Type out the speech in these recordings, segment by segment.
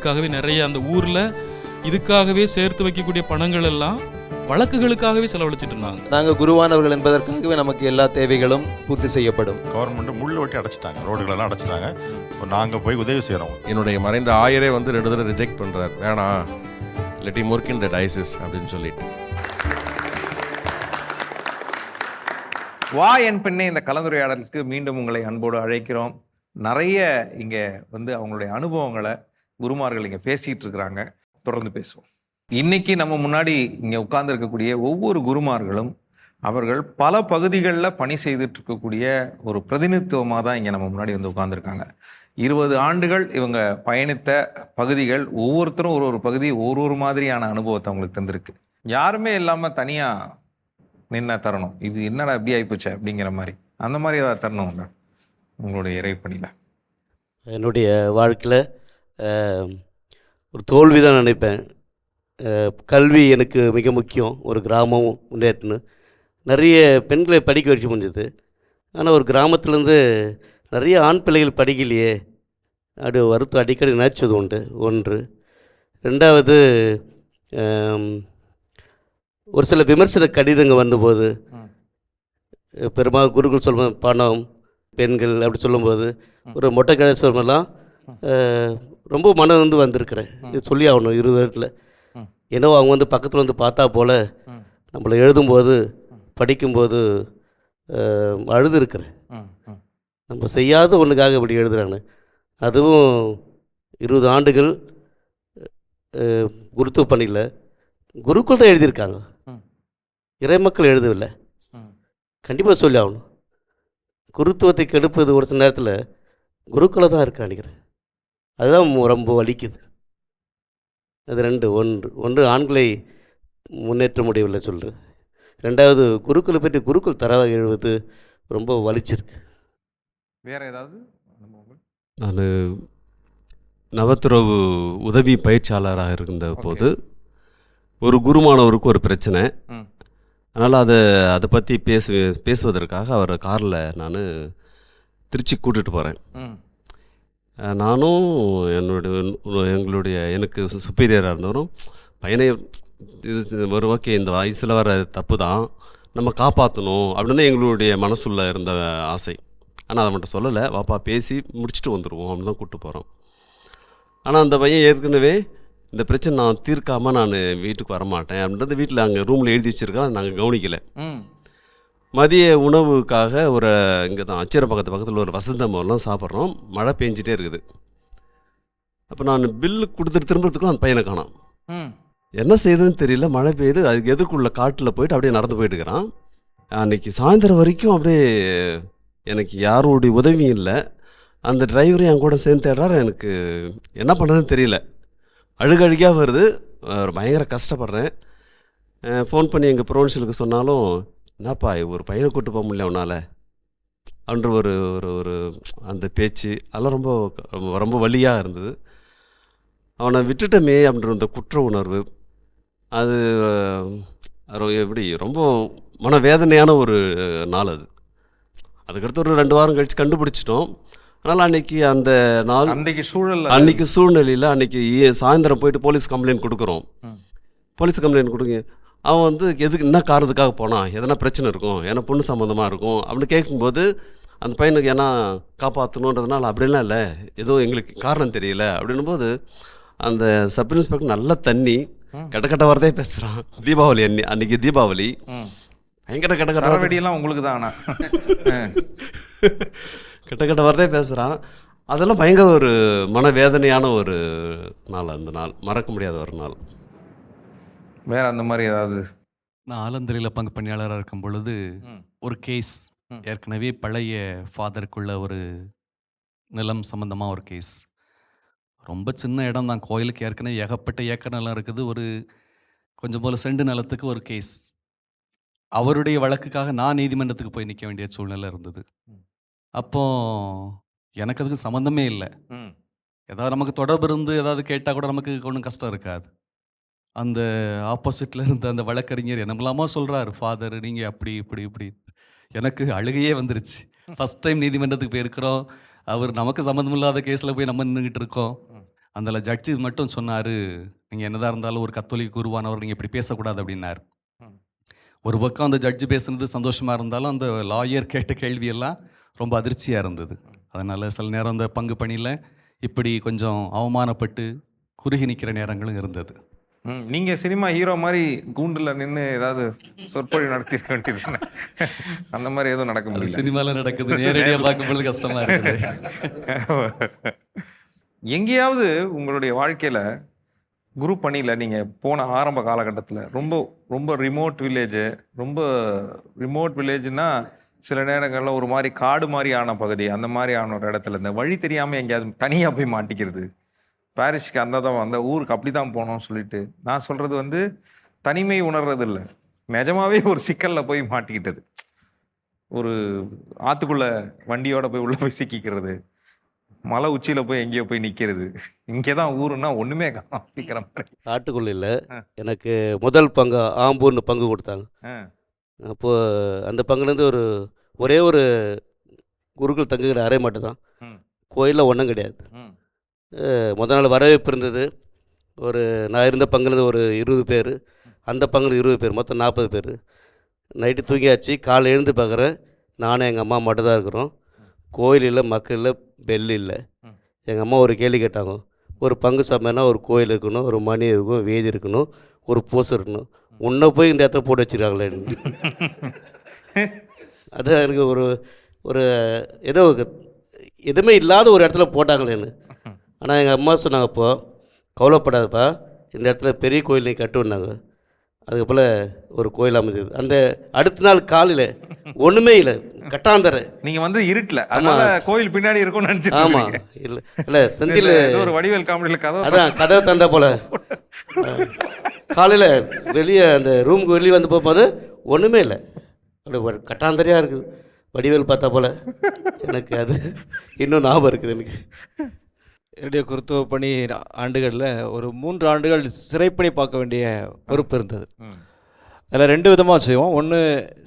இதுக்காகவே நிறைய அந்த ஊர்ல இதுக்காகவே சேர்த்து வைக்கக்கூடிய பணங்கள் எல்லாம் வழக்குகளுக்காகவே செலவழிச்சிட்டு இருந்தாங்க நாங்கள் குருவானவர்கள் என்பதற்காகவே நமக்கு எல்லா தேவைகளும் பூர்த்தி செய்யப்படும். கவர்மெண்ட் முள்ளு வெட்டி அடைச்சிட்டாங்க ரோடுகளெல்லாம் அடைச்சிட்டாங்க. இப்போ நாங்கள் போய் உதவி செய்கிறோம் என்னுடைய மறைந்த ஆயரே வந்து ரெண்டு தடவை ரிஜெக்ட் பண்றார். வேணாம் லெட்டி மொர்க் இன் த டைசிஸ் அப்படின்னு சொல்லிட்டு. வா என் பெண்ணே இந்த கலந்துரையாடலுக்கு மீண்டும் உங்களை அன்போடு அழைக்கிறோம். நிறைய இங்கே வந்து அவங்களுடைய அனுபவங்களை குருமார்கள் இங்கே பேசிகிட்டு இருக்கிறாங்க. தொடர்ந்து பேசுவோம். இன்னைக்கு நம்ம முன்னாடி இங்கே உட்கார்ந்துருக்கக்கூடிய ஒவ்வொரு குருமார்களும் அவர்கள் பல பகுதிகளில் பணி செய்துட்டு இருக்கக்கூடிய ஒரு பிரதிநிதித்துவமாக தான் இங்கே நம்ம முன்னாடி வந்து உட்காந்துருக்காங்க இருபது ஆண்டுகள் இவங்க பயணித்த பகுதிகள் ஒவ்வொருத்தரும் ஒரு ஒரு பகுதி ஒரு ஒரு மாதிரியான அனுபவத்தை அவங்களுக்கு தந்திருக்கு. யாருமே இல்லாமல் தனியாக நின்ன தரணும். இது என்னடா எப்படி ஆகிப்போச்சு அப்படிங்கிற மாதிரி. அந்த மாதிரி ஏதாவது தரணும் உங்களுடைய இறைப்பணியில். என்னுடைய வாழ்க்கையில் ஒரு தோல்வி தான் நினைப்பேன் கல்வி எனக்கு மிக முக்கியம். ஒரு கிராமம் முன்னேற்றணும். நிறைய பெண்களை படிக்க வச்சு முடிஞ்சது. ஆனால் ஒரு கிராமத்துலேருந்து நிறைய ஆண் பிள்ளைகள் படிக்கலையே. அப்படி வருத்தம் அடிக்கடி நினைச்சது உண்டு. ஒன்று. ரெண்டாவது ஒரு சில விமர்சன கடிதங்கள் வந்தபோது. பெரும்பாலும் குருக்கள் சொல்லும் பணம் பெண்கள் அப்படி சொல்லும்போது ஒரு மொட்டை கடைசிவரெல்லாம் ரொம்ப மனம் வந்து வந்திருக்கிறேன் இது சொல்லி ஆகணும் இருபது வருடத்தில். ம். ஏன்னோ அவங்க வந்து பக்கத்தில் வந்து பார்த்தா போல். நம்மளை எழுதும்போது படிக்கும்போது அஹ், அழுது இருக்கிறேன் ம். ம். நம்ம செய்யாத ஒன்றுக்காக இப்படி எழுதுறாங்க. அதுவும் இருபது ஆண்டுகள் குருத்துவ பணியில் குருக்கள் தான் எழுதியிருக்காங்க. இறைமக்கள் எழுதவில்லை. கண்டிப்பாக சொல்லி ஆகணும் குருத்துவத்தை கெடுப்பது ஒரு சில நேரத்தில் குருக்களை தான் இருக்கா நினைக்கிறேன் அதுதான் ரொம்ப வலிக்குது. அது ரெண்டு ஒன்று. ஒன்று ஆண்களை முன்னேற்ற முடியவில்லை சொல்கிறேன் ரெண்டாவது குருக்களை பற்றி குருக்கள் தரவாக எழுவது ரொம்ப வலிச்சிருக்கு. வேற ஏதாவது நான் நவத்துறவு உதவி பயிற்சியாளராக இருந்த போது ஒரு குருமானவருக்கு ஒரு பிரச்சனை. அதனால் அதை அதை பற்றி பேசு பேசுவதற்காக அவரை காரில் நான் திருச்சி கூட்டிகிட்டு போகிறேன் நானும் என்னுடைய எங்களுடைய எனக்கு சுப்பீரியராக இருந்தவரும் பையனை இது ஒரு ஓகே இந்த வயசில் வர தப்பு தான் நம்ம காப்பாற்றணும் அப்படின்னு எங்களுடைய மனசுள்ள இருந்த ஆசை. ஆனால் அதை மட்டும் சொல்லலை. வாப்பா பேசி முடிச்சுட்டு வந்துடுவோம் அப்படின்னு தான் கூப்பிட்டு போகிறோம் ஆனால் அந்த பையன் ஏற்கனவே இந்த பிரச்சனை நான் தீர்க்காமல் நான் வீட்டுக்கு வரமாட்டேன். அப்படின்றது வீட்டில் அங்கே ரூமில் எழுதி வச்சுருக்கேன் நாங்கள் கவனிக்கலை. மதிய உணவுக்காக ஒரு இங்கே தான் அச்சிரம் பக்கத்து பக்கத்தில் ஒரு வசந்த மோர்லாம் சாப்பிட்றோம். மழை பெஞ்சிட்டே இருக்குது. அப்போ நான் பில்லு கொடுத்துட்டு திரும்புறதுக்குள்ள அந்த பையனை காணோம். என்ன செய்யுதுன்னு தெரியல. மழை பெய்யுது. அதுக்கு எதிர்க்குள்ள காட்டில் போயிட்டு அப்படியே நடந்து போயிட்டு இருக்கிறான். அன்னைக்கு சாயந்தரம் வரைக்கும் அப்படியே எனக்கு யாரோடைய உதவியும் இல்லை. அந்த டிரைவரும் என் கூட சேர்ந்து தேடுறாரு. எனக்கு என்ன பண்ணுறதுன்னு தெரியல. அழுகழுகியாக வருது. அஹ் பயங்கர கஷ்டப்படுறேன். ஃபோன் பண்ணி எங்கள் ப்ரொவின்ஷியலுக்கு சொன்னாலும் என்னப்பா ஒரு பையனை கூட்டு போக முடியல உன்னால்? அப்படின்ற ஒரு ஒரு ஒரு அந்த பேச்சு அதெல்லாம் ரொம்ப ரொம்ப- வலியாக இருந்தது. அவனை விட்டுட்டோமே அப்படின்ற அந்த குற்ற உணர்வு அது எப்படி ரொம்ப மனவேதனையான ஒரு நாள் அது. அதுக்கடுத்து ஒரு ரெண்டு வாரம் கழித்து கண்டுபிடிச்சிட்டோம். அதனால் அன்னைக்கு அந்த நாள் அன்றைக்கு சூழல் அன்னைக்கு சூழ்நிலையில் அன்னைக்கு ஈ- சாயந்தரம் போயிட்டு போலீஸ் கம்ப்ளைண்ட் கொடுக்குறோம். போலீஸ் கம்ப்ளைண்ட் கொடுங்க. அவன் வந்து எதுக்கு என்ன காரணத்துக்காக போனான் எதனா பிரச்சனை இருக்கும்? ஏன்னா பொண்ணு சம்மந்தமாக இருக்கும். அப்படின்னு கேட்கும்போது அந்த பையனுக்கு ஏன்னா காப்பாற்றணுன்றதுனால அப்படிலாம் இல்லை. ஏதோ எங்களுக்கு காரணம் தெரியல. அப்படின்னும் போது அந்த சப் இன்ஸ்பெக்டர் நல்ல தண்ணி. கெட்ட கெட்ட வார்த்தையே பேசுகிறான் தீபாவளி அன்னி அன்னைக்கு தீபாவளி. பயங்கர கெட்ட கெட்ட வார்த்தை. சரவெடியெல்லாம் உங்களுக்கு தான் ஆனா. கெட்ட கெட்ட வார்த்தையே பேசுகிறான் அதெல்லாம் பயங்கர ஒரு மனவேதனையான ஒரு நாள் அந்த நாள். மறக்க முடியாத ஒரு நாள். வேற அந்த மாதிரி ஏதாவது? நான் ஆலந்தரையில் பங்கு பணியாளராக இருக்கும் பொழுது. ஒரு கேஸ். ஏற்கனவே பழைய ஃபாதருக்குள்ள ஒரு நிலம் சம்மந்தமாக ஒரு கேஸ். ரொம்ப சின்ன இடம் தான். கோயிலுக்கு ஏற்கனவே ஏகப்பட்ட ஏக்கர் நிலம் இருக்குது. ஒரு கொஞ்சம் போல செண்டு நிலத்துக்கு ஒரு கேஸ். அவருடைய வழக்குக்காக நான் நீதிமன்றத்துக்கு போய் நிற்க வேண்டிய சூழ்நிலை இருந்தது. அப்போ எனக்கு அதுக்கு சம்மந்தமே இல்லை. ஏதாவது நமக்கு தொடர்பு இருந்து ஏதாவது கேட்டால் கூட நமக்கு ஒன்றும் கஷ்டம் இருக்காது. அந்த ஆப்போசிட்டில் இருந்த அந்த வழக்கறிஞர் என்னமெல்லாமோ சொல்கிறாரு ஃபாதர் நீங்கள் அப்படி இப்படி இப்படி. எனக்கு அழுகையே வந்துருச்சு. ஃபஸ்ட் டைம் நீதிமன்றத்துக்கு போயிருக்கிறோம். அவர் நமக்கு சம்மந்தம் இல்லாத கேஸில் போய் நம்ம நின்றுக்கிட்டு இருக்கோம். அதில் ஜட்ஜி மட்டும் சொன்னார் நீங்கள் என்னதாக இருந்தாலும் ஒரு கத்தோலிக்கு உருவானவர் நீங்கள் இப்படி பேசக்கூடாது அப்படின்னார். ஒரு பக்கம் அந்த ஜட்ஜு பேசுனது சந்தோஷமாக இருந்தாலும் அந்த லாயர் கேட்ட கேள்வியெல்லாம் ரொம்ப அதிர்ச்சியாக இருந்தது. அதனால் சில நேரம் அந்த பங்கு பணியில் இப்படி கொஞ்சம் அவமானப்பட்டு குறுகி நிற்கிற நேரங்களும் இருந்தது. ம், நீங்க சினிமா ஹீரோ மாதிரி கூண்டுல நின்று ஏதாவது சொற்பொழி நடத்திருக்க வேண்டியது அந்த மாதிரி எதுவும் நடக்க முடியல. சினிமாவில் நடக்குது நேரடியாக பார்க்கும்போது கஷ்டமாக இருக்குது. எங்கேயாவது உங்களுடைய வாழ்க்கையில குரு பணியில் நீங்கள் போன ஆரம்ப காலகட்டத்தில் ரொம்ப ரொம்ப ரிமோட் வில்லேஜு ரொம்ப ரிமோட் வில்லேஜ்னா சில நேரங்களில் ஒரு மாதிரி காடு மாதிரி ஆன பகுதி அந்த மாதிரி ஆன ஒரு இடத்துல இந்த வழி தெரியாமல் எங்கேயாவது தனியாக போய் மாட்டிக்கிறது பாரிஸ்க்கு அந்த தான் அந்த ஊருக்கு அப்படி தான் போனோம்னு சொல்லிட்டு நான் சொல்கிறது வந்து தனிமை உணர்றது இல்லை நிஜமாவே ஒரு சிக்கலில் போய் மாட்டிக்கிட்டது. ஒரு ஆற்றுக்குள்ளே வண்டியோட போய் உள்ளே போய் சிக்கிக்கிறது மலை உச்சியில் போய் எங்கேயோ போய் நிற்கிறது இங்கே தான் ஊருன்னா ஒன்றுமே காணோம் அப்படிங்கிற மாதிரி. காட்டுக்குள்ள இல்லை. எனக்கு முதல் பங்கு ஆம்பூர்னு பங்கு கொடுத்தாங்க. அப்போது அந்த பங்குலேருந்து ஒரு ஒரே ஒரு குருக்கள் தங்குகிற அறை மட்டும் தான். கோயிலில் ஒன்றும் கிடையாது. ம் அஹ் முத நாள் வரவேற்பு இருந்தது. ஒரு நான் இருந்த பங்குலேருந்து ஒரு இருபது பேர். அந்த பங்குல இருபது பேர் மொத்தம் நாற்பது பேர். நைட்டு தூங்கியாச்சு. காலை எழுந்து பார்க்குறேன் நானும் எங்கள் அம்மா மட்டும் தான் இருக்கிறோம். கோயில் இல்லை மக்கள் இல்லை பெல் இல்லை. எங்கள் அம்மா ஒரு கேள்வி கேட்டாங்க. ஒரு பங்கு சமையல்னா ஒரு கோயில் இருக்கணும் ஒரு மணி இருக்கும் வேதி இருக்கணும் ஒரு பூசை இருக்கணும். உன்னை போய் இந்த இடத்துல போட்டு வச்சுருக்காங்களே. அது எனக்கு ஒரு ஒரு ஏதோ எதுவுமே இல்லாத ஒரு இடத்துல போட்டாங்களேன்னு. ஆனால் எங்கள் அம்மா சொன்னாங்க அப்போ கவலைப்படாதப்பா. இந்த இடத்துல பெரிய கோயில் நீ கட்டுனாங்க அதுக்கப்புறம் ஒரு கோயில் அமைஞ்சது. அந்த அடுத்த நாள் காலையில் ஒன்றுமே இல்லை. கட்டாந்தரை. நீங்க வந்து இருட்டல. அதனால கோயில் பின்னாடி இருக்கும்னு நினைச்சிட்டு ஆமாம். இல்லை இல்லை செந்தில் ஒரு வடிவேல் காமெடியில கதை அதான் கதவை தந்தா போல. காலையில் வெளியே அந்த ரூமுக்கு வெளியே வந்து போகும்போது ஒன்றுமே இல்லை. அப்படி ஒரு கட்டாந்தரையாக இருக்குது. வடிவேல் பார்த்தா போல. எனக்கு அது இன்னும் ஞாபகம் இருக்குது எனக்கு. என்னுடைய குருத்துவ பணி ஆண்டுகளில் ஒரு மூன்று ஆண்டுகள் சிறைப்பணி பார்க்க வேண்டிய பொறுப்பு இருந்தது. அதில் ரெண்டு விதமாக செய்வோம். ஒன்று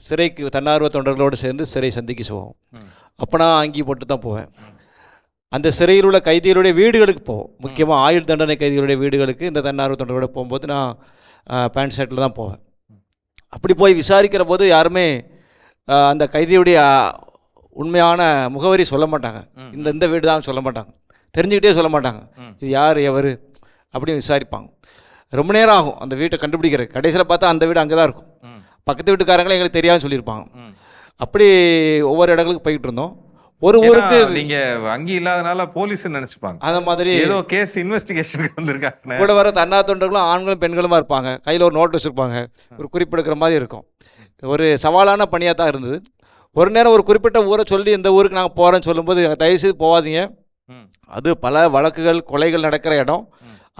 சிறைக்கு தன்னார்வ தொண்டர்களோடு சேர்ந்து சிறை சந்திக்க செய்வோம். அப்போ நான் அங்கி போட்டு தான் போவேன். அந்த சிறையில் உள்ள கைதிகளுடைய வீடுகளுக்கு போவோம். முக்கியமாக ஆயுள் தண்டனை கைதிகளுடைய வீடுகளுக்கு இந்த தன்னார்வ தொண்டர்களோட போகும்போது நான் பேண்ட் ஷர்ட்டில் தான் போவேன். அப்படி போய் விசாரிக்கிற போது யாருமே அந்த கைதியுடைய உண்மையான முகவரி சொல்ல மாட்டாங்க. இந்த இந்த வீடு தான் சொல்ல மாட்டாங்க. தெரிஞ்சுக்கிட்டே சொல்ல மாட்டாங்க. இது யார் எவர்? அப்படின்னு விசாரிப்பாங்க. ரொம்ப நேரம் ஆகும் அந்த வீட்டை கண்டுபிடிக்கிறது கடைசியில் பார்த்தா அந்த வீடு அங்கே தான் இருக்கும். பக்கத்து வீட்டுக்காரங்களே எங்களுக்கு தெரியாதுன்னு சொல்லியிருப்பாங்க. அப்படி ஒவ்வொரு இடங்களுக்கு போய்கிட்டு இருந்தோம். ஒரு ஊருக்கு நீங்க அங்கி இல்லாதனால போலீஸ் நினைச்சுப்பாங்க. அந்த மாதிரி ஏதோ கேஸ் இன்வெஸ்டிகேஷனுக்கு வந்திருக்காங்க கூட வர தன்னா தொண்டர்களும் ஆண்களும் பெண்களுமா இருப்பாங்க. கையில் ஒரு நோட் வச்சுருப்பாங்க. ஒரு குறிப்பெடுக்கிற மாதிரி இருக்கும். ஒரு சவாலான பணியாக தான் இருந்தது. ஒரு நேரம் ஒரு குறிப்பிட்ட ஊரை சொல்லி இந்த ஊருக்கு நாங்கள் போகிறோன்னு சொல்லும்போது தயவுசெய்து போகாதீங்க. அது பல வழக்குகள் கொலைகள் நடக்கிற இடம்.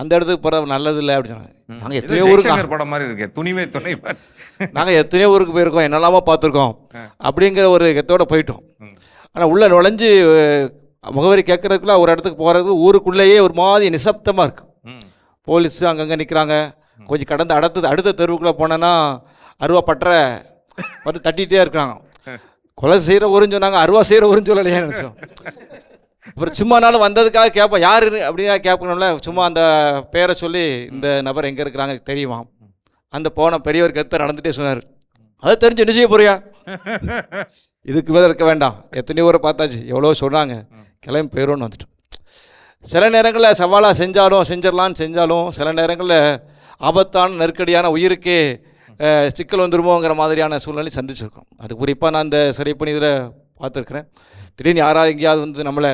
அந்த இடத்துக்கு போகிறது நல்லது இல்லை அப்படின்னு சொன்னாங்க. நாங்கள் எத்தனையோ ஊருக்கு படம் மாதிரி இருக்கே. துணிவே துணை நாங்கள் எத்தனையோ ஊருக்கு போயிருக்கோம். என்னெல்லாமோ பார்த்துருக்கோம். அப்படிங்கிற ஒரு எத்தோட போயிட்டோம். ஆனால் உள்ளே நுழைஞ்சு முகவரி கேட்கறதுக்குள்ள ஒரு இடத்துக்கு போகிறதுக்கு ஊருக்குள்ளேயே ஒரு மாதிரி நிசப்தமாக இருக்கு. ம். போலீஸ் அங்கங்கே நிற்கிறாங்க கொஞ்சம் கடந்து அடுத்த அடுத்த தெருவுக்குள்ளே போனேன்னா அருவா பற்ற வந்து தட்டிகிட்டே இருக்கிறாங்க கொலை செய்கிற ஊருன்னு சொன்னாங்க அருவா செய்கிற ஊருன்னு சொல்லலையே நினச்சோம். அப்புறம் சும்மா நாளும் வந்ததுக்காக கேட்போம் யார் அப்படின்னா கேட்கணும்ல சும்மா அந்த பேரை சொல்லி இந்த நபர் எங்கே இருக்கிறாங்க தெரியுமா? அந்த போன பெரியவர் கருத்தை நடந்துகிட்டே சொன்னார். அதை தெரிஞ்சு என்ன செய்ய போறியா இதுக்கு மேலே இருக்க வேண்டாம். எத்தனையோ ஊரை பார்த்தாச்சு. எவ்வளோ சொன்னாங்க. கிளம்பி போயிடும்னு வந்துட்டோம். சில நேரங்களில் சவாலாக செஞ்சாலும் செஞ்சிடலான்னு செஞ்சாலும் சில நேரங்களில் ஆபத்தான நெருக்கடியான உயிருக்கே சிக்கல் வந்துருமோங்கிற மாதிரியான சூழ்நிலை சந்திச்சிருக்கோம். அது குறிப்பாக நான் இந்த சிறைப்பணி இதில் பார்த்துருக்குறேன். திடீர்னு யாராவது எங்கேயாவது வந்து நம்மளை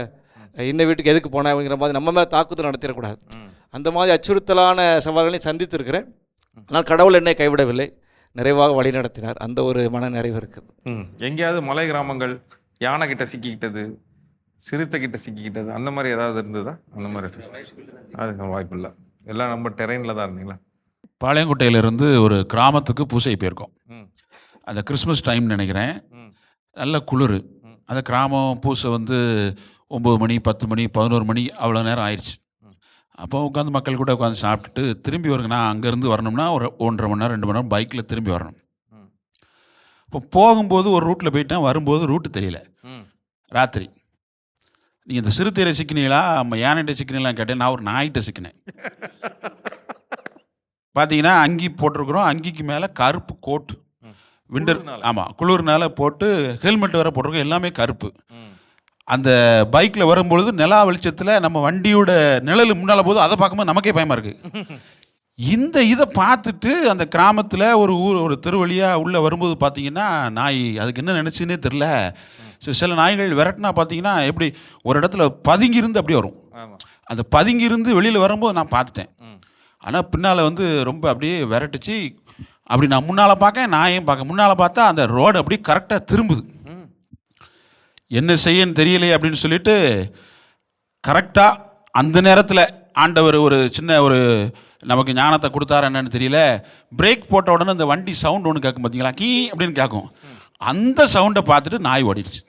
இந்த வீட்டுக்கு எதுக்கு போனேன் அப்படிங்கிற மாதிரி நம்ம மேலே தாக்குதல் நடத்திடக்கூடாது. அந்த மாதிரி அச்சுறுத்தலான சவால்களையும் சந்தித்திருக்கிறேன். ஆனால் கடவுள் என்னை கைவிடவில்லை. நிறைவாக வழி நடத்தினார். அந்த ஒரு மன நிறைவு இருக்குது. ம். எங்கேயாவது மலை கிராமங்கள் யானை கிட்ட சிக்கிக்கிட்டது சிறுத்தை கிட்ட சிக்கிக்கிட்டது அந்த மாதிரி ஏதாவது இருந்ததா? அந்த மாதிரி அதுக்கு வாய்ப்பு இல்லை. எல்லாம் நம்ம டெரெயினில் தான் இருந்தீங்களா? பாளையங்கோட்டையிலிருந்து ஒரு கிராமத்துக்கு பூசை போயிருக்கோம். அந்த கிறிஸ்மஸ் டைம் நினைக்கிறேன். நல்ல குளிர். அந்த கிராமம் பூசை வந்து ஒம்பது மணி பத்து மணி பதினோரு மணி அவ்வளோ நேரம் ஆயிடுச்சு. அப்போ உட்காந்து மக்கள் கூட உட்காந்து சாப்பிட்டுட்டு திரும்பி வருங்க நான் அங்கேருந்து வரணும்னா ஒரு ஒன்றரை மணி நேரம் ரெண்டு மணி நேரம் பைக்கில் திரும்பி வரணும். இப்போ போகும்போது ஒரு ரூட்டில் போயிட்டேன் வரும்போது ரூட்டு தெரியல. ராத்திரி. நீங்கள் இந்த சிறுத்தையை சிக்கினீங்களா? நம்ம யானைகிட்ட சிக்கினீங்களா கேட்டேன். நான் ஒரு நாய்கிட்ட சிக்கினேன். பார்த்தீங்கன்னா அங்கி போட்டிருக்கிறோம். அங்கிக்கு மேலே கருப்பு கோட்டு. விண்டர். ஆமாம் குளிர்னால போட்டு ஹெல்மெட் வேற போட்டிருக்கோம். எல்லாமே கருப்பு. அந்த பைக்கில் வரும்பொழுது நிலா வெளிச்சத்தில் நம்ம வண்டியோட நிழல் முன்னால் போது அதை பார்க்கும்போது நமக்கே பயமாக இருக்குது இந்த இதை பார்த்துட்டு அந்த கிராமத்தில் ஒரு ஊர் ஒரு தெருவழியாக உள்ளே வரும்போது பார்த்தீங்கன்னா நாய் அதுக்கு என்ன நினச்சுன்னே தெரில சில நாய்கள் விரட்டினா பார்த்தீங்கன்னா எப்படி ஒரு இடத்துல பதுங்கி இருந்து அப்படியே வரும். அந்த பதுங்கி இருந்து வெளியில் வரும்போது நான் பார்த்துட்டேன். ஆனால் பின்னால் வந்து ரொம்ப அப்படியே விரட்டுச்சு. அப்படி நான் முன்னால் பார்க்க நாயையும் பார்க்க முன்னால் பார்த்தா அந்த ரோடு அப்படியே கரெக்டாக திரும்புது. என்ன செய்யன்னு தெரியலையே அப்படின்னு சொல்லிட்டு கரெக்டாக அந்த நேரத்தில் ஆண்டவர் ஒரு சின்ன ஒரு நமக்கு ஞானத்தை கொடுத்தாரு என்னன்னு தெரியல. பிரேக் போட்ட உடனே அந்த வண்டி சவுண்ட் ஒன்று கேட்கும் பார்த்தீங்களா கீ அப்படின்னு கேட்கும் அந்த சவுண்டை பார்த்துட்டு நாய் ஓடிடுச்சு.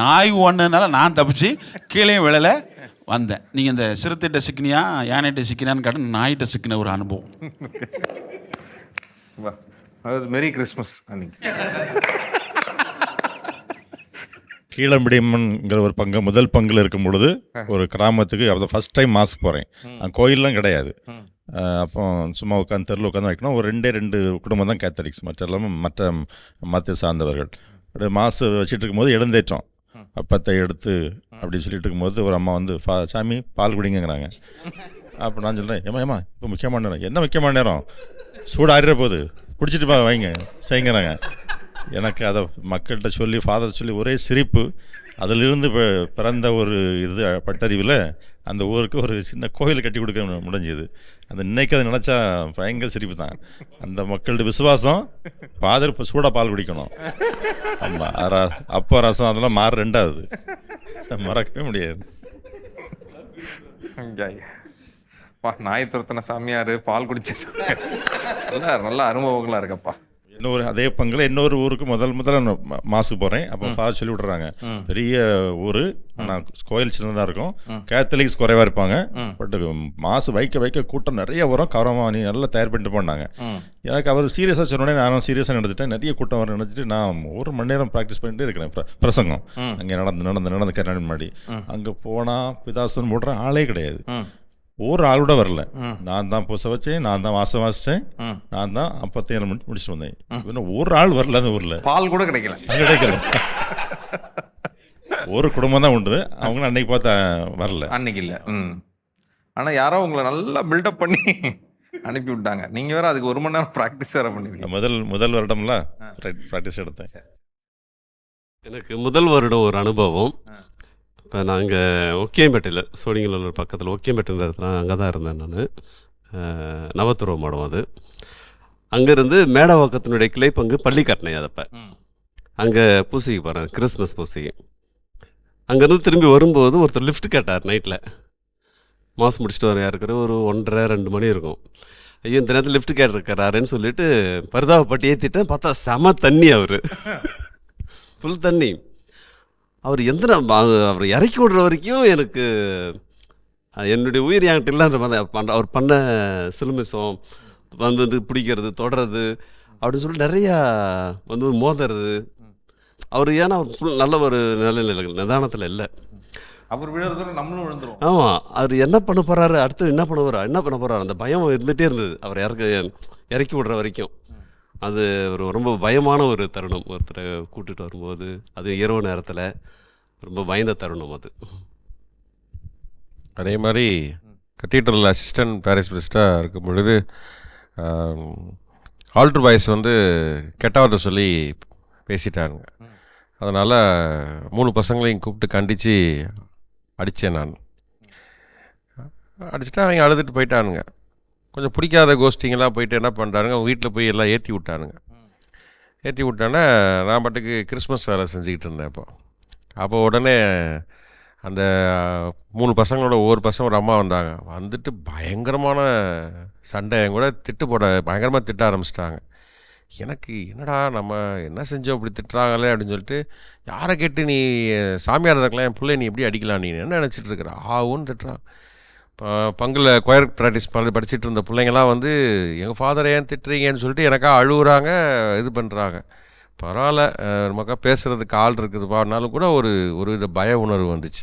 நாய் ஓடினதுனால நான் தப்பிச்சு கீழே விழலை வந்தேன். நீங்கள் இந்த சிறுத்தைகிட்ட சிக்கினியா யானைகிட்ட சிக்கினியான்னு கேட்டால் நாய்கிட்ட சிக்கின ஒரு அனுபவம். அதாவது மெரி கிறிஸ்மஸ் அன்னைக்கு. கீழம்பிடியம்மன்ங்கிற ஒரு பங்கு முதல் பங்கில் இருக்கும் பொழுது ஒரு கிராமத்துக்கு அப்போ ஃபஸ்ட் டைம் மாஸ்க் போகிறேன் கோயிலெலாம் கிடையாது. அப்போ சும்மா உட்காந்து தெருவில் உட்காந்து வைக்கணும். ஒரு ரெண்டே ரெண்டு குடும்பம் தான் கேத்தலிக்ஸ் மற்ற எல்லாமே மற்ற மதத்தை சார்ந்தவர்கள். அப்படியே மாசு வச்சுட்டு இருக்கும்போது எழுந்தேற்றோம். அப்பத்தை எடுத்து அப்படின்னு சொல்லிட்டு இருக்கும்போது ஒரு அம்மா வந்து "பா சாமி பால் குடிங்கங்கிறாங்க. அப்போ நான் சொல்கிறேன் ஏமா ஏமா இப்போ முக்கியமான நேரம். என்ன முக்கியமான நேரம்? சூடு ஆறிட போகுது. குடிச்சிட்டு பா வைங்க. செய்யுங்கிறாங்க எனக்கு அதை மக்கள்கிட்ட சொல்லி ஃபாதர் சொல்லி ஒரே சிரிப்பு. அதிலிருந்து பிறந்த ஒரு இது பட்டறிவில் அந்த ஊருக்கு ஒரு சின்ன கோயில் கட்டி கொடுக்க முடிஞ்சது. அந்த இன்னைக்கு அதை நினச்சா பயங்கர சிரிப்பு தான். அந்த மக்கள்கிட்ட விசுவாசம் ஃபாதர் இப்போ சூடாக பால் குடிக்கணும். ஆமாம் அப்போ ரசம் அதெல்லாம் மாறு ரெண்டாவது. மறக்கவே முடியாது. ஐயா, நாய் துரத்தின சாமியார் பால் குடிச்ச சாமியார். நல்லா நல்ல அனுபவங்களா இருக்கப்பா இன்னொரு அதே பங்கில் இன்னொரு ஊருக்கு முதல் முதல்ல நான் மா- மாசுக்கு போகிறேன் அப்போ ஃபாதர் சொல்லி விட்றாங்க பெரிய ஊர். ஆனால் கோயில் சின்னதாக இருக்கும். கேத்தலிக்ஸ் குறைவாக இருப்பாங்க. பட் மாசு வைக்க வைக்க கூட்டம் நிறைய வரும். கவரமாக நீ நல்லா தயார் பண்ணிட்டு போனாங்க. எனக்கு அவர் சீரியஸாக சொன்னோடனே நானும் சீரியஸாக நடந்துட்டேன் நிறைய கூட்டம் வர நினச்சிட்டு நான் ஒரு மணி நேரம் ப்ராக்டிஸ் பண்ணிட்டே இருக்கிறேன். பிர- பிரசங்கம். அங்கே நடந்து நடந்து நடந்து முன்னாடி. அங்கே போனால் பிதாசன் போடுற ஆளே கிடையாது. ஒரு ஆளோட வரல நான் தான் பூச வச்சேன் நான் தான் வாசம் வாசித்தேன் நான் தான் அப்பத்தையும் முடி முடிச்சுட்டு வந்தேன். இன்னும் ஒரு ஆள் வரல அந்த ஊரில். பால் கூட கிடைக்கல. கிடைக்கல. ஒரு குடும்பம் தான் உண்டு. அவங்க அன்னைக்கு பார்த்தா வரல. அன்னைக்கு இல்லை. ம். ஆனால் யாரோ உங்களை நல்லா பில்டப் பண்ணி அனுப்பி விட்டாங்க. நீங்கள் வேற அதுக்கு ஒரு மணி நேரம் ப்ராக்டிஸ் வேற பண்ணிருக்கீங்க. முதல் முதல் வருடம்ல ப்ராக்டிஸ் எடுத்தேன். எனக்கு முதல் வருடம் ஒரு அனுபவம். இப்போ நாங்கள் ஒக்கியம்பேட்டையில் சோழிங்கலூர் பக்கத்தில் ஒக்கியம்பேட்டைன்ற இடத்துல அங்கே தான் இருந்தேன் நான். நவத்துருவ மடம் அது. அங்கேருந்து மேடவாக்கத்தினுடைய கிளைப்பங்கு பள்ளிக்கட்டினை அதப்போ. அங்கே பூசிக்கு போகிறேன் கிறிஸ்மஸ் பூசிக்கு. அங்கேருந்து திரும்பி வரும்போது ஒருத்தர் லிஃப்ட் கேட்டார் நைட்டில். மாதம் முடிச்சுட்டு வர இருக்கிற ஒரு ஒன்றரை ரெண்டு மணி இருக்கும். ஐயோ இந்த நேரத்தில் லிஃப்ட் கேட்டிருக்கிறாருன்னு சொல்லிட்டு பரிதாபப்பட்டு ஏற்றிட்டேன் பார்த்தா செம தண்ணி அவர். ஃபுல் தண்ணி. அவர் எந்த அவர் இறக்கி விடுற வரைக்கும் எனக்கு என்னுடைய உயிர் என்கிட்ட இல்லைன்ற மாதிரி பண்ண அவர் பண்ண சிலுமிசம் வந்து வந்து பிடிக்கிறது தொடறது அப்படின்னு சொல்லி நிறையா வந்து மோதுறது. அவர் ஏன்னா அவர் ஃபுல் நல்ல ஒரு நிலைநிலை நிதானத்தில் இல்லை. அவர் விழுறதோட நம்மளும் விழுந்துரும். ஆமாம் அவர் என்ன பண்ண போகிறாரு அடுத்து என்ன பண்ண போகிறார் என்ன பண்ண போகிறார் அந்த பயம் இருந்துகிட்டே இருந்தது. அவர் இறக்க இறக்கி விடுற வரைக்கும். அது ஒரு ரொம்ப பயமான ஒரு தருணம். ஒருத்தரை கூட்டிகிட்டு வரும்போது அது இரவு நேரத்தில் ரொம்ப பயந்த தருணம் அது. அதே மாதிரி கத்தீட்ரல் அசிஸ்டன்ட் பாரிஸ் பிரிஸ்டாக இருக்கும் பொழுது ஆல்ட்ரு பாய்ஸ் வந்து கெட்டவர்கிட்ட சொல்லி பேசிட்டாங்க. அதனால் மூணு பசங்களையும் கூப்பிட்டு கண்டித்து அடித்தேன் நான். அடிச்சுட்டு அவங்க அழுதுட்டு போயிட்டானுங்க. கொஞ்சம் பிடிக்காத கோஷ்டிங்கெல்லாம் போயிட்டு என்ன பண்ணுறானுங்க வீட்டில் போய் எல்லாம் ஏற்றி விட்டானுங்க. ஏற்றி விட்டானே நான் பாட்டுக்கு கிறிஸ்மஸ் வேலை செஞ்சுக்கிட்டு இருந்தேன் அப்போ. அப்போ உடனே அந்த மூணு பசங்களோட ஒவ்வொரு பசங்க ஒரு அம்மா வந்தாங்க. வந்துட்டு பயங்கரமான சண்டை. என் கூட திட்டு போட பயங்கரமாக திட்ட ஆரம்பிச்சிட்டாங்க. எனக்கு என்னடா நம்ம என்ன செஞ்சோம் இப்படி திட்டுறாங்களே அப்படின்னு சொல்லிட்டு யாரை கேட்டு நீ சாமியார் இருக்கலாம் என் பிள்ளை நீ எப்படி அடிக்கலாம் நீ என்ன நினச்சிட்டு இருக்கிற? ஆவுன்னு திட்டுறான். பங்குல கொயர் ப்ராக்டிஸ் பண்ணி படிச்சுட்டு இருந்த பிள்ளைங்களாம் வந்து எங்கள் ஃபாதரை ஏன் திட்டுறீங்கன்னு சொல்லிட்டு எனக்கா அழுகுறாங்க இது பண்ணுறாங்க பரவாயில்ல நமக்கா பேசுகிறதுக்கு ஆள் இருக்குதுப்பானாலும் கூட ஒரு ஒரு வித பய உணர்வு வந்துச்சு.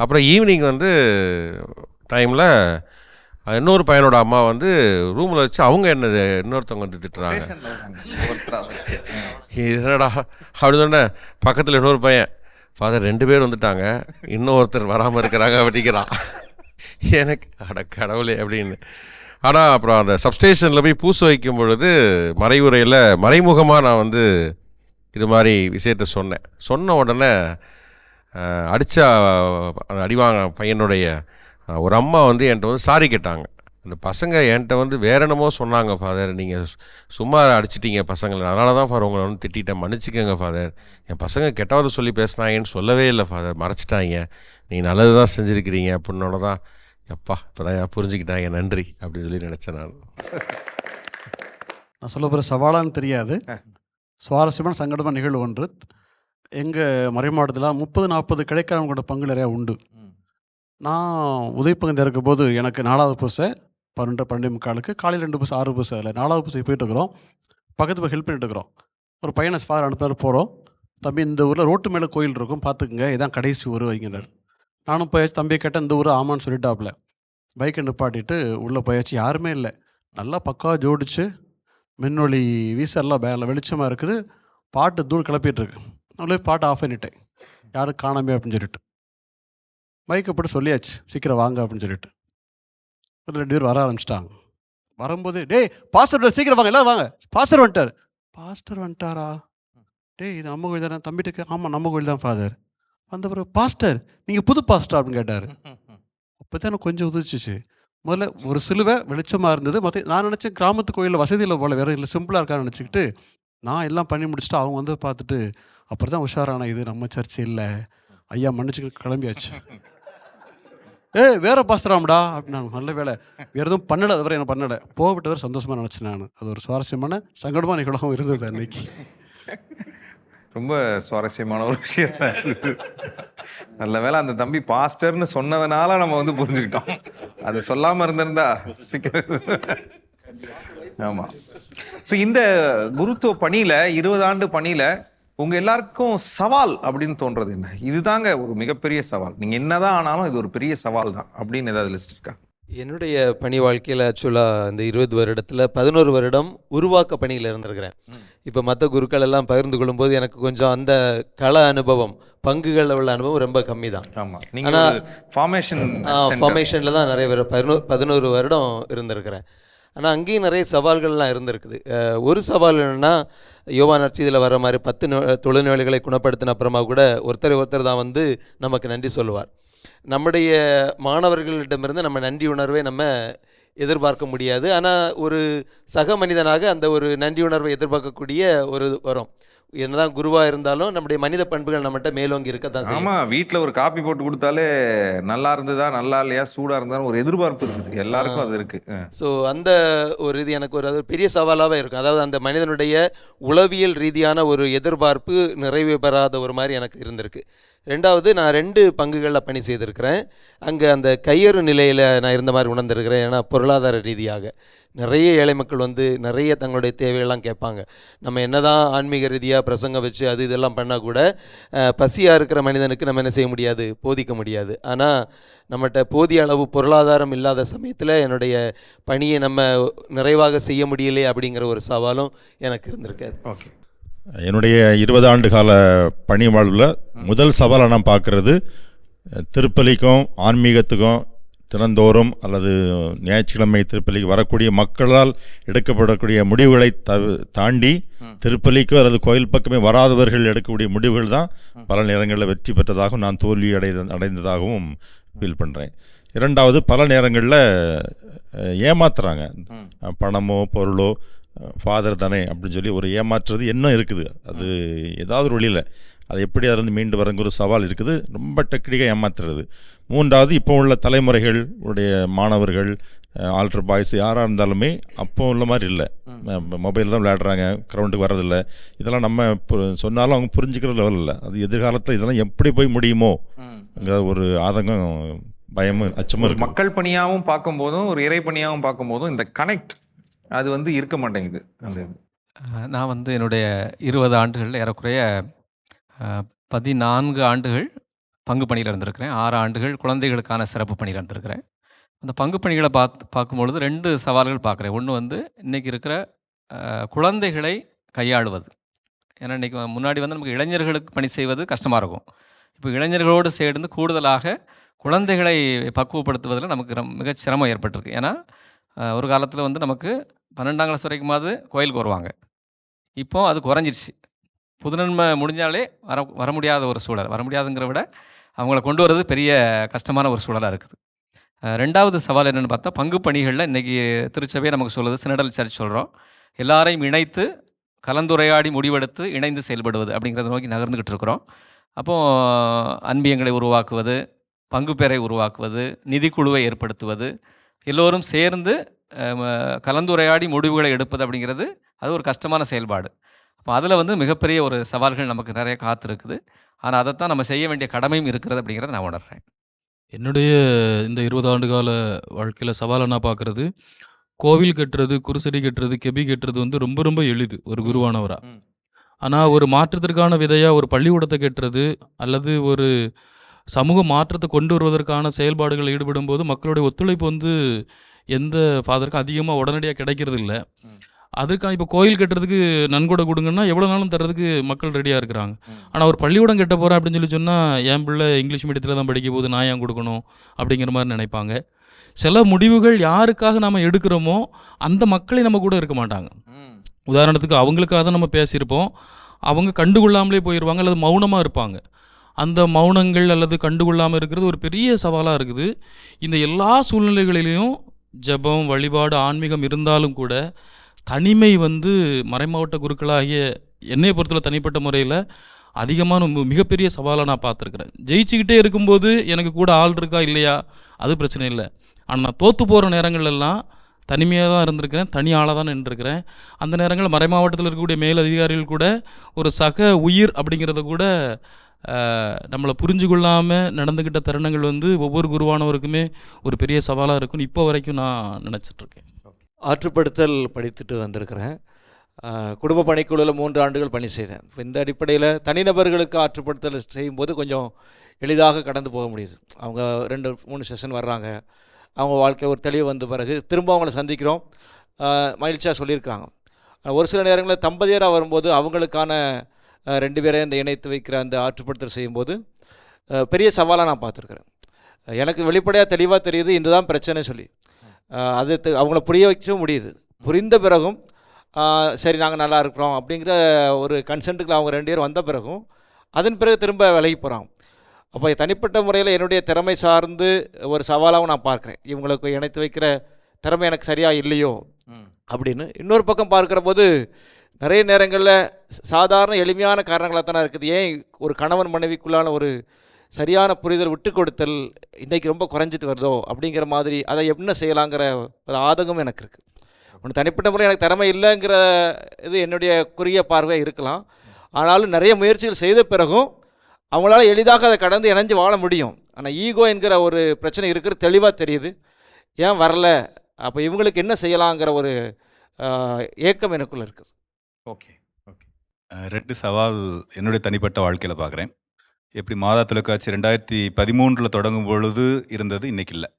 அப்புறம் ஈவினிங் வந்து டைமில் இன்னொரு பையனோட அம்மா வந்து ரூமில் வச்சு அவங்க என்ன இன்னொருத்தவங்க வந்து திட்டுறாங்க. என்னடா? அப்படி சொன்னேன் பக்கத்தில் இன்னொரு பையன். ஃபாதர் ரெண்டு பேர் வந்துட்டாங்க. இன்னொருத்தர் வராமல் இருக்கிறாங்க அப்படிங்கிறான். எனக்கு அட கடவுளே அப்படின்னு. ஆனால் அப்புறம் அந்த சப்ஸ்டேஷனில் போய் பூச வைக்கும் பொழுது மறைவுரையில் மறைமுகமாக நான் வந்து இது மாதிரி விஷயத்த சொன்னேன். சொன்ன உடனே அஹ், அந்த அடிவாங்க பையனுடைய ஒரு அம்மா வந்து என்கிட்ட வந்து சாரி கேட்டாங்க. அந்த பசங்க என்கிட்ட வந்து வேற என்னமோ சொன்னாங்க ஃபாதர் நீங்கள் சும்மா அடிச்சிட்டீங்க பசங்களை. அதனால தான் ஃபாதர் உங்களை வந்து திட்டிட்டேன். மன்னிச்சிக்கோங்க ஃபாதர் என் பசங்க கெட்டவர் சொல்லி பேசினாங்கன்னு சொல்லவே இல்லை ஃபாதர் மறைச்சிட்டாங்க. நீங்கள் நல்லது தான் செஞ்சுருக்கிறீங்க அப்படின்னோட தான் எப்பா இப்போ தான் புரிஞ்சுக்கிட்டாங்க நன்றி அப்படின்னு சொல்லி நினச்சேன் நான். நான் சொல்ல போகிற சவாலான்னு தெரியாது. சுவாரஸ்யமான சங்கடமான நிகழ்வு ஒன்று. எங்கள் மறை மாவட்டத்தில் முப்பது நாற்பது கிடைக்கிறவங்களோட பங்கு நிறையா உண்டு. நான் உதவி பங்கு இருக்கும் போது எனக்கு நாலாவது பூசை பன்னெண்டு பன்னெண்டு முக்காலுக்கு காலையில் ரெண்டு பூசை ஆறு பூசை இல்லை நாலாவது பூசை போயிட்டு இருக்கிறோம். பக்கத்து போய் ஹெல்ப் பண்ணிட்டு இருக்கிறோம். ஒரு பையனை ஃபாதர் அனுப்பினார் போகிறோம் தம்பி இந்த ஊரில் ரோட்டு மேலே கோயில் இருக்கும் பார்த்துக்குங்க இதான் கடைசி ஊர் வைங்கினார் நானும் போயாச்சு தம்பி கேட்டேன் இந்த ஊர் ஆமான்னு சொல்லிட்டாப்புல. பைக்கை நிப்பாட்டிட்டு உள்ளே போயாச்சு. யாருமே இல்லை. நல்லா பக்காவாக ஜோடிச்சு மின்னொளி வீசெல்லாம் வேலை வெளிச்சமாக இருக்குது. பாட்டு தூள் கிளப்பிட்டுருக்கு. நல்ல பாட்டு ஆஃப் பண்ணிட்டேன். யாரும் காணாமே அப்படின்னு சொல்லிட்டு. பைக்கை போட்டு சொல்லியாச்சு. சீக்கிரம் வாங்க அப்படின்னு சொல்லிட்டு. ஒரு ரெண்டு பேர் வர ஆரம்பிச்சிட்டாங்க. வரும்போது டேய் பாஸ்டர் சீக்கிரம் வாங்க எல்லாம் வாங்க. பாஸ்டர் வந்துட்டார். பாஸ்டர் வந்துட்டாரா? டேய் இது நம்ம கோயில் தானே. தம்பிட்டுக்கு ஆமாம் நம்ம கோயில் தான் ஃபாதர். வந்த பிறகு பாஸ்டர் நீங்கள் புது பாஸ்டர்? அப்படின்னு கேட்டார். அப்போ தான் எனக்கு கொஞ்சம் உதிச்சிச்சு முதல்ல ஒரு சிலுவை வெளிச்சமாக இருந்தது. மற்ற நான் நினச்சேன் கிராமத்து கோயிலில் வசதியில் போல வேறு இல்லை சிம்பிளாக இருக்கான்னு நினச்சிக்கிட்டு நான் எல்லாம் பண்ணி முடிச்சுட்டு அவங்க வந்து பார்த்துட்டு அப்புறம் தான் உஷாரான இது? நம்ம சர்ச் இல்லை. ஐயா மன்னிச்சுக்கிட்டு கிளம்பியாச்சு. ஏ வேற பாஸ்தராம்டா அப்படின்னு நான் நல்ல வேலை. வேறு எதுவும் பண்ணலை அதுவரை என்ன பண்ணலை. போகவிட்டவர் சந்தோஷமாக நினச்சேன் நான். அது ஒரு சுவாரஸ்யமான சங்கடமான நிகழ்வும் இருந்தது அன்னைக்கு. ரொம்ப சுவாரஸ்யமான ஒரு விஷயம். நல்ல வேளை அந்த தம்பி பாஸ்டர்னு சொன்னதுனால நம்ம வந்து புரிஞ்சுக்கிட்டோம். அது சொல்லாம இருந்திருந்தா சீக்கிரம். ஆமா. ஸோ இந்த குருத்துவ பணியில இருபது ஆண்டு பணியில உங்க எல்லாருக்கும் சவால் அப்படின்னு தோன்றது என்ன? இதுதாங்க ஒரு மிகப்பெரிய சவால். நீங்க என்னதான் ஆனாலும் இது ஒரு பெரிய சவால் தான் அப்படின்னு ஏதாவது லிஸ்ட் இருக்கா? என்னுடைய பணி வாழ்க்கையில் ஆக்சுவலாக இந்த இருபது வருடத்தில் பதினோரு வருடம் உருவாக்க பணியில் இருந்திருக்கிறேன். இப்போ மற்ற குருக்கள் எல்லாம் பகிர்ந்து கொள்ளும்போது எனக்கு கொஞ்சம் அந்த கள அனுபவம் பங்குகளில் உள்ள அனுபவம் ரொம்ப கம்மி தான் ஆமா. நீங்க ஆனா- ஃபார்மேஷன் ஃபார்மேஷனில் தான் நிறைய பேர் பதினோ பதினோரு வருடம் இருந்திருக்கிறேன். ஆனால் அங்கேயும் நிறைய சவால்கள்லாம் இருந்திருக்குது. ஒரு சவால் என்னென்னா யோவா நற்செய்தியில் வர மாதிரி பத்து நோ- தொழுநோயாளிகளை குணப்படுத்தின அப்புறமா கூட ஒருத்தர் ஒருத்தர் தான் வந்து நமக்கு நன்றி சொல்லுவார். நம்முடைய மாணவர்களிடமிருந்து நம்ம நன்றி உணர்வை நம்ம எதிர்பார்க்க முடியாது. ஆனால் ஒரு சக மனிதனாக அந்த ஒரு நன்றி உணர்வை எதிர்பார்க்கக்கூடிய ஒரு வரும். என்னதான் குருவாக இருந்தாலும் நம்முடைய மனித பண்புகள் நம்மகிட்ட மேலோங்கி இருக்கத்தான் செய்யும். ஆமா வீட்ல ஒரு காப்பி போட்டு கொடுத்தாலே நல்லா இருந்ததா நல்லா இல்லையா சூடா இருந்தா ஒரு எதிர்பார்ப்பு இருக்குது. எல்லாருக்கும் அது இருக்கு. அஹ். ஸோ அந்த ஒரு இது எனக்கு ஒரு அது பெரிய சவாலாகவே இருக்கும். அதாவது அந்த மனிதனுடைய உளவியல் ரீதியான ஒரு எதிர்பார்ப்பு நிறைவு பெறாத ஒரு மாதிரி எனக்கு இருந்திருக்கு. ரெண்டாவது நான் ரெண்டு பங்குகளில் பணி செய்திருக்கிறேன். அங்கே அந்த கையறு நிலையில் நான் இருந்த மாதிரி உணர்ந்திருக்கிறேன். ஏன்னா பொருளாதார ரீதியாக நிறைய ஏழை மக்கள் வந்து நிறைய தங்களுடைய தேவையெல்லாம் கேட்பாங்க. நம்ம என்ன தான் ஆன்மீக ரீதியாக பிரசங்கம் வச்சு அது இதெல்லாம் பண்ணால் கூட பசியாக இருக்கிற மனிதனுக்கு நம்ம என்ன செய்ய முடியாது? போதிக்க முடியாது. ஆனால் நம்மகிட்ட போதிய அளவு பொருளாதாரம் இல்லாத சமயத்தில் என்னுடைய பணியை நம்ம நிறைவாக செய்ய முடியலையே அப்படிங்கிற ஒரு சவாலும் எனக்கு இருந்திருக்காது ஓகே. என்னுடைய இருபது ஆண்டு கால பணி வாழ்வில் முதல் சவாலை நான் பார்க்குறது திருப்பலிக்கும் ஆன்மீகத்துக்கும் தினந்தோறும் அல்லது ஞாயிற்றுக்கிழமை திருப்பலிக்கு வரக்கூடிய மக்களால் எடுக்கப்படக்கூடிய முடிவுகளை தவி தாண்டி திருப்பலிக்கோ அல்லது கோயில் பக்கமே வராதவர்கள் எடுக்கக்கூடிய முடிவுகள் தான் பல நேரங்களில் வெற்றி பெற்றதாகவும் நான் தோல்வி அடைந்த அடைந்ததாகவும் ஃபீல் பண்ணுறேன் இரண்டாவது பல நேரங்களில் ஏமாத்துறாங்க. பணமோ பொருளோ ஃபாதர் தானே அப்படின்னு சொல்லி ஒரு ஏமாற்றுறது இன்னும் இருக்குது. அது ஏதாவது ஒரு வழியில் அது எப்படி அதிலிருந்து மீண்டு வரங்கிற ஒரு சவால் இருக்குது. ரொம்ப டெக்னிக்காக ஏமாத்துறது. மூன்றாவது இப்போ உள்ள தலைமுறைகள் உடைய மாணவர்கள் ஆல்டர் பாய்ஸ் யாராக இருந்தாலுமே அப்போ உள்ள மாதிரி இல்லை. மொபைல் தான் விளையாடுறாங்க கிரவுண்டுக்கு வர்றதில்ல. இதெல்லாம் நம்ம சொன்னாலும் அவங்க புரிஞ்சுக்கிற லெவல் இல்லை. அது எதிர்காலத்தில் இதெல்லாம் எப்படி போய் முடியுமோ ங்கிற ஒரு ஆதங்கம் பயமும் அச்சமும் மக்கள் பணியாகவும் பார்க்கும்போதும் ஒரு இறை பணியாகவும் பார்க்கும்போதும் இந்த கனெக்ட் அது வந்து இருக்க மாட்டேங்குது. அந்த இது. நான் வந்து என்னுடைய இருபது ஆண்டுகள் ஏறக்குறைய பதினான்கு ஆண்டுகள் பங்கு பணியில் இருந்திருக்கிறேன். ஆறு ஆண்டுகள் குழந்தைகளுக்கான சிறப்பு பணியில் இருந்திருக்கிறேன். அந்த பங்கு பணிகளை பார்த்து பார்க்கும்பொழுது ரெண்டு சவால்கள் பார்க்குறேன். ஒன்று வந்து இன்றைக்கி இருக்கிற குழந்தைகளை கையாளுவது. ஏன்னா இன்றைக்கி முன்னாடி வந்து நமக்கு இளைஞர்களுக்கு பணி செய்வது கஷ்டமாக இருக்கும். இப்போ இளைஞர்களோடு சேர்ந்து கூடுதலாக குழந்தைகளை பக்குவப்படுத்துவதில் நமக்கு மிகச் சிரமம் ஏற்பட்டிருக்கு. ஏன்னா ஒரு காலத்தில் வந்து நமக்கு பன்னெண்டாம் கிளாஸ் வரைக்குமாவது கோயிலுக்கு வருவாங்க. இப்போ அது குறைஞ்சிருச்சு. புதுநன்மை முடிஞ்சாலே வர வர முடியாத ஒரு சூழல். வர முடியாதுங்கிற விட அவங்கள கொண்டு வர்றது பெரிய கஷ்டமான ஒரு சூழலாக இருக்குது. ரெண்டாவது சவால் என்னென்னு பார்த்தா பங்கு பணிகளில் இன்றைக்கி திருச்சபையை நமக்கு சொல்லுது சினடல் சர்ச் சொல்கிறோம் எல்லாரையும் இணைத்து கலந்துரையாடி முடிவெடுத்து இணைந்து செயல்படுவது அப்படிங்கிறத நோக்கி நகர்ந்துக்கிட்டு இருக்கிறோம். அப்போது அன்பியங்களை உருவாக்குவது பங்கு பேரை உருவாக்குவது நிதிக்குழுவை ஏற்படுத்துவது எல்லோரும் சேர்ந்து கலந்துரையாடி முடிவுகளை எடுப்பது அப்படிங்கிறது அது ஒரு கஷ்டமான செயல்பாடு. அப்போ அதில் வந்து மிகப்பெரிய ஒரு சவால்கள் நமக்கு நிறைய காத்திருக்குது. ஆனால் அதைத்தான் நம்ம செய்ய வேண்டிய கடமையும் இருக்கிறது அப்படிங்கிறத நான் உணர்றேன். என்னுடைய இந்த இருபது ஆண்டு கால வாழ்க்கையில் சவாலை நான் பார்க்குறது கோவில் கட்டுறது குருசடி கட்டுறது கெபி கட்டுறது வந்து ரொம்ப ரொம்ப எளிது ஒரு குருவானவரா. ம். ஆனால் ஒரு மாற்றத்திற்கான விதையாக ஒரு பள்ளிக்கூடத்தை கட்டுறது அல்லது ஒரு சமூக மாற்றத்தை கொண்டு வருவதற்கான செயல்பாடுகளில் ஈடுபடும் போது மக்களுடைய ஒத்துழைப்பு வந்து எந்த ஃபாதருக்கும் அதிகமாக உடனடியாக கிடைக்கிறது இல்லை ம். அதுக்கான இப்போ கோயில் கட்டுறதுக்கு நன்கொடை கொடுங்கன்னா எவ்வளோ நாளும் தர்றதுக்கு மக்கள் ரெடியாக இருக்கிறாங்க. ஆனால் ஒரு பள்ளிக்கூடம் கட்ட போகிறேன் அப்படின்னு சொல்லி சொன்னால் என் பிள்ளை இங்கிலீஷ் மீடியத்தில் தான் படிக்க போகுது நான் ஏன் கொடுக்கணும்? அப்படிங்கிற மாதிரி நினைப்பாங்க. சில முடிவுகள் யாருக்காக நாம் எடுக்கிறோமோ அந்த மக்களே நம்ம கூட இருக்க மாட்டாங்க. உதாரணத்துக்கு அவங்களுக்காக தான் நம்ம பேசியிருப்போம். அவங்க கண்டுகொள்ளாமலே போயிடுவாங்க அல்லது மௌனமாக இருப்பாங்க. அந்த மௌனங்கள் அல்லது கண்டுகொள்ளாமல் இருக்கிறது ஒரு பெரிய சவாலாக இருக்குது. இந்த எல்லா சூழ்நிலைகளிலையும் ஜெபம் வழிபாடு ஆன்மீகம் இருந்தாலும் கூட தனிமை வந்து மறைமாவட்ட குருக்களாகிய என்னை பொறுத்தவரை தனிப்பட்ட முறையில் அதிகமான மிகப்பெரிய சவாலாக நான் பார்த்துருக்குறேன். ஜெயிச்சுக்கிட்டே இருக்கும்போது எனக்கு கூட ஆள் இருக்கா இல்லையா? அது பிரச்சனை இல்லை. ஆனால் நான் தோற்று போகிற நேரங்கள்லாம் தனிமையாக தான் இருந்திருக்கிறேன் தனி ஆளாக தான் நின்றுருக்கிறேன். அந்த நேரங்களில் மறைமாவட்டத்தில் இருக்கக்கூடிய மேல் அதிகாரிகள் கூட ஒரு சக உயிர் அப்படிங்கிறத கூட நம்மளை புரிஞ்சு கொள்ளாமல் நடந்துக்கிட்ட தருணங்கள் வந்து ஒவ்வொரு குருவானவருக்குமே ஒரு பெரிய சவாலாக இருக்குன்னு இப்போ வரைக்கும் நான் நினச்சிட்ருக்கேன். ஆற்றுப்படுத்தல் படித்துட்டு வந்திருக்கிறேன். குடும்ப பணிக்குழுவில் மூன்று ஆண்டுகள் பணி செய்தேன். இப்போ இந்த அடிப்படையில் தனிநபர்களுக்கு ஆற்றுப்படுத்தல் செய்யும்போது கொஞ்சம் எளிதாக கடந்து போக முடியுது. அவங்க ரெண்டு மூணு செஷன் வர்றாங்க. அவங்க வாழ்க்கை ஒரு தெளிவு வந்த பிறகு திரும்ப அவங்கள சந்திக்கிறோம். மகிழ்ச்சியாக சொல்லியிருக்கிறாங்க. ஒரு சில நேரங்களில் தம்பதியராக வரும்போது அவங்களுக்கான ரெண்டு பேரையும் இந்த இணைத்து வைக்கிற அந்த ஆற்றுப்படுத்தல் செய்யும்போது பெரிய சவாலாக நான் பார்த்துருக்குறேன். எனக்கு வெளிப்படையாக தெளிவாக தெரியுது இதுதான் பிரச்சனை சொல்லி. அது அவங்கள புரிய வைக்கவும் முடியுது. புரிந்த பிறகும் சரி நாங்கள் நல்லா இருக்கிறோம் அப்படிங்கிற ஒரு கன்சென்ட்டுக்கு அவங்க ரெண்டு பேரும் வந்த பிறகும் அதன் பிறகு திரும்ப விலகி போகிறாங்க அப்போ தனிப்பட்ட முறையில் என்னுடைய திறமை சார்ந்து ஒரு சவாலாகவும் நான் பார்க்குறேன். இவங்களுக்கு இணைத்து வைக்கிற திறமை எனக்கு சரியாக இல்லையோ. அப்படின்னு இன்னொரு பக்கம் பார்க்குற போது நிறைய நேரங்களில் சாதாரண எளிமையான காரணங்களாக தானே இருக்குது. ஏன் ஒரு கணவன் மனைவிக்குள்ளான ஒரு சரியான புரிதல் விட்டு கொடுத்தல் இன்றைக்கி ரொம்ப குறைஞ்சிட்டு வருதோ அப்படிங்கிற மாதிரி அதை என்ன செய்யலாங்கிற ஒரு ஆதங்கம் எனக்கு இருக்குது ஒன்று தனிப்பட்ட முறை எனக்கு திறமை இல்லைங்கிற இது என்னுடைய குறுகிய பார்வை இருக்கலாம். ஆனாலும் நிறைய முயற்சிகள் செய்த பிறகும் அவங்களால எளிதாக அதை கடந்து இணைஞ்சு வாழ முடியும். ஆனால் ஈகோ என்கிற ஒரு பிரச்சனை இருக்கிறது தெளிவாக தெரியுது. ஏன் வரல? அப்போ இவங்களுக்கு என்ன செய்யலாங்கிற ஒரு ஏக்கம் எனக்குள்ளே இருக்குது ஓகே ஓகே. அஹ் ரெண்டு சவால் என்னுடைய தனிப்பட்ட வாழ்க்கையில் பார்க்குறேன் எப்படி மாதா தொலைக்காட்சி ரெண்டாயிரத்தி பதிமூன்றில் தொடங்கும் பொழுது இருந்தது இன்னைக்கு இல்லை.